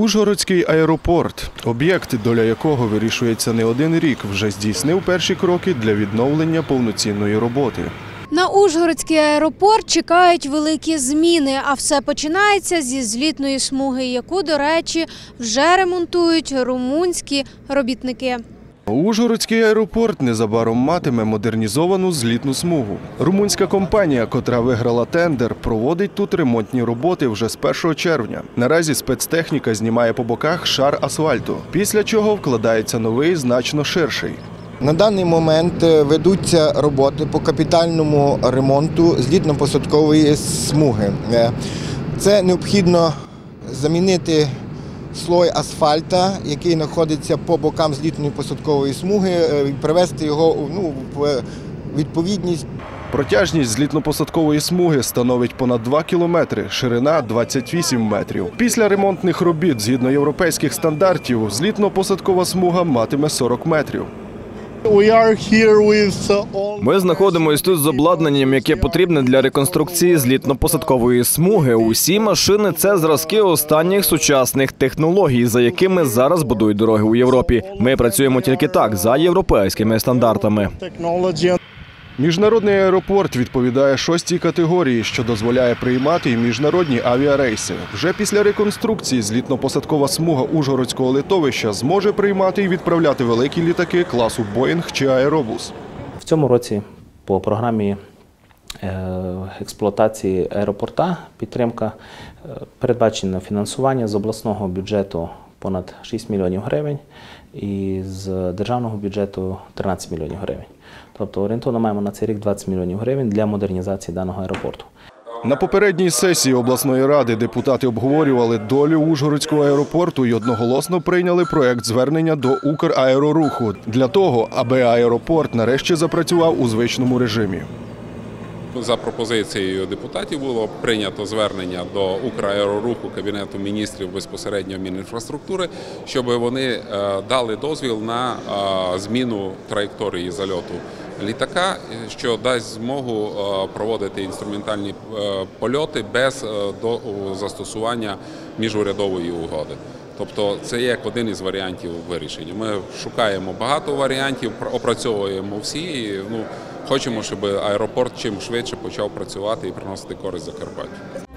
Ужгородський аеропорт, об'єкт, доля якого вирішується не один рік, вже здійснив перші кроки для відновлення повноцінної роботи. На Ужгородський аеропорт чекають великі зміни, а все починається зі злітної смуги, яку, до речі, вже ремонтують румунські робітники. Ужгородський аеропорт незабаром матиме модернізовану злітну смугу. Румунська компанія, котра виграла тендер, проводить тут ремонтні роботи вже з 1 червня. Наразі спецтехніка знімає по боках шар асфальту, після чого вкладається новий, значно ширший. На даний момент е, ведуться роботи по капітальному ремонту злітно-посадкової смуги. Е, Це необхідно замінити слой асфальта, який знаходиться по бокам злітної посадкової смуги, е, привести його ну, в відповідність Протяжність злітно-посадкової смуги становить понад 2 кілометри, ширина 28 метрів. Після ремонтних робіт, згідно європейських стандартів, злітно-посадкова смуга матиме 40 метрів. Ми знаходимося тут з обладнанням, яке потрібне для реконструкції злітно-посадкової смуги. Усі машини це зразки останніх сучасних технологій, за якими зараз будують дороги у Європі. Ми працюємо тільки так за європейськими стандартами. Міжнародний аеропорт відповідає шостій категорії, що дозволяє приймати міжнародні авіарейси. Вже після реконструкції злітно-посадкова смуга Ужгородського литовища зможе приймати і відправляти великі літаки класу Боїнг чи Аеробус. В цьому році по програмі е, експлуатації аеропорта підтримка е, передбачено фінансування з обласного бюджету понад 6 мільйонів гривень і з державного бюджету 13 мільйонів гривень. Тобто орієнтовно маємо на цей рік 20 мільйонів гривень для модернізації даного аеропорту. На попередній сесії обласної ради депутати обговорювали долю Ужгородського аеропорту і одноголосно прийняли проект звернення до Украероруху для того, аби аеропорт нарешті запрацював у звичному режимі. За пропозицією депутатів було прийнято звернення до Украероруху Кабінету міністрів безпосередньо Мінінфраструктури, щоб вони е, дали дозвіл на е, зміну траєкторії зальоту літака, е, що дасть змогу проводити інструментальні польоти без застосування міжурядової угоди. Тобто це є як один із варіантів вирішення. Ми шукаємо багато варіантів, опрацьовуємо всі. Ну, хочемо, щоб аеропорт чим швидше почав працювати і приносити користь Закарпаттю.